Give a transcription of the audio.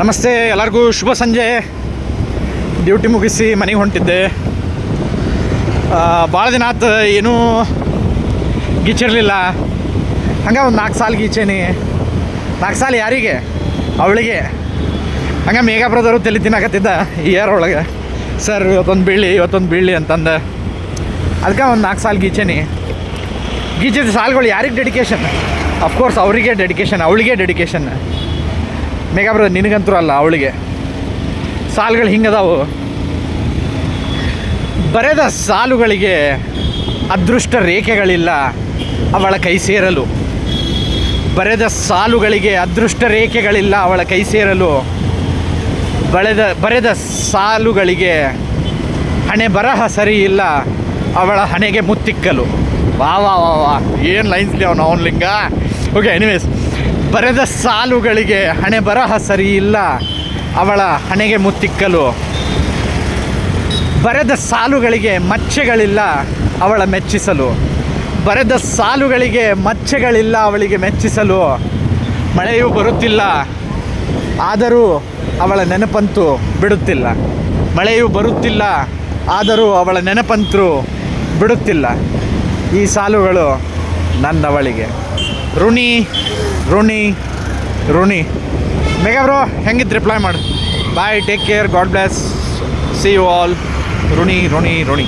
ನಮಸ್ತೆ, ಎಲ್ಲರಿಗೂ ಶುಭ ಸಂಜೆ. ಡ್ಯೂಟಿ ಮುಗಿಸಿ ಮನೆಗೆ ಹೊಂಟಿದ್ದೆ. ಭಾಳ ದಿನ ಆತು, ಏನೂ ಗೀಚಿರಲಿಲ್ಲ. ಹಂಗೆ ಒಂದು ನಾಲ್ಕು ಸಾಲು ಗೀಚೇನಿ. ನಾಲ್ಕು ಸಾಲು ಯಾರಿಗೆ? ಅವಳಿಗೆ. ಹಂಗೆ ಮೇಘಾ ಬ್ರದರು ತಲೆ ತಿನ್ನಕತ್ತಿದ್ದ ಇಯರ್ ಒಳಗೆ. ಸರ್, ಇವತ್ತೊಂದು ಬೀಳಿ ಇವತ್ತೊಂದು ಬೀಳಿ ಅಂತಂದು. ಅದಕ್ಕೆ ಒಂದು ನಾಲ್ಕು ಸಾಲ ಗೀಚೇನಿ. ಗೀಚಿದ ಸಾಲುಗಳು ಯಾರಿಗೆ ಡೆಡಿಕೇಶನ್ ಅಫ್ಕೋರ್ಸ್ ಅವರಿಗೆ ಡೆಡಿಕೇಶನ್ ಅವಳಿಗೆ ಡೆಡಿಕೇಶನ್ ಮೇಘಾ ಬ್ರದರ್ ನಿನಗಂತೂ ಅಲ್ಲ, ಅವಳಿಗೆ. ಸಾಲುಗಳು ಹಿಂಗದಾವು. ಬರೆದ ಸಾಲುಗಳಿಗೆ ಅದೃಷ್ಟ ರೇಖೆಗಳಿಲ್ಲ, ಅವಳ ಕೈ ಸೇರಲು. ಬರೆದ ಸಾಲುಗಳಿಗೆ ಅದೃಷ್ಟ ರೇಖೆಗಳಿಲ್ಲ, ಅವಳ ಕೈ ಸೇರಲು. ಬಳೆದ, ಬರೆದ ಸಾಲುಗಳಿಗೆ ಹಣೆ ಬರಹ ಸರಿ ಇಲ್ಲ, ಅವಳ ಹಣೆಗೆ ಮುತ್ತಿಕ್ಕಲು. ವಾ ವಾ ವಾ ವಾ. ಏನು ಲೈನ್ಸ್ಲಿ ಅವನು, ಅವನ ಲಿಂಗ? ಓಕೆ ಎನಿವೇಸ್ ಬರೆದ ಸಾಲುಗಳಿಗೆ ಹಣೆ ಬರಹ ಸರಿ ಇಲ್ಲ ಅವಳ ಹಣೆಗೆ ಮುತ್ತಿಕ್ಕಲು. ಬರೆದ ಸಾಲುಗಳಿಗೆ ಮಚ್ಚೆಗಳಿಲ್ಲ ಅವಳ ಮೆಚ್ಚಿಸಲು. ಬರೆದ ಸಾಲುಗಳಿಗೆ ಮಚ್ಚೆಗಳಿಲ್ಲ ಅವಳಿಗೆ ಮೆಚ್ಚಿಸಲು. ಮಳೆಯೂ ಬರುತ್ತಿಲ್ಲ, ಆದರೂ ಅವಳ ನೆನಪಂತೂ ಬಿಡುತ್ತಿಲ್ಲ. ಮಳೆಯೂ ಬರುತ್ತಿಲ್ಲ, ಆದರೂ ಅವಳ ನೆನಪಂತೂ ಬಿಡುತ್ತಿಲ್ಲ. ಈ ಸಾಲುಗಳು ನನ್ನವಳಿಗೆ. ಋಣಿ ರುಣಿ ರುಣಿ. ಮೇಘಾ ಬ್ರೋ ಹೆಂಗಿತ್ತು ರಿಪ್ಲೈ ಮಾಡು. Bye take care God bless see you all ರುಣಿ ರುಣಿ ಋಣಿ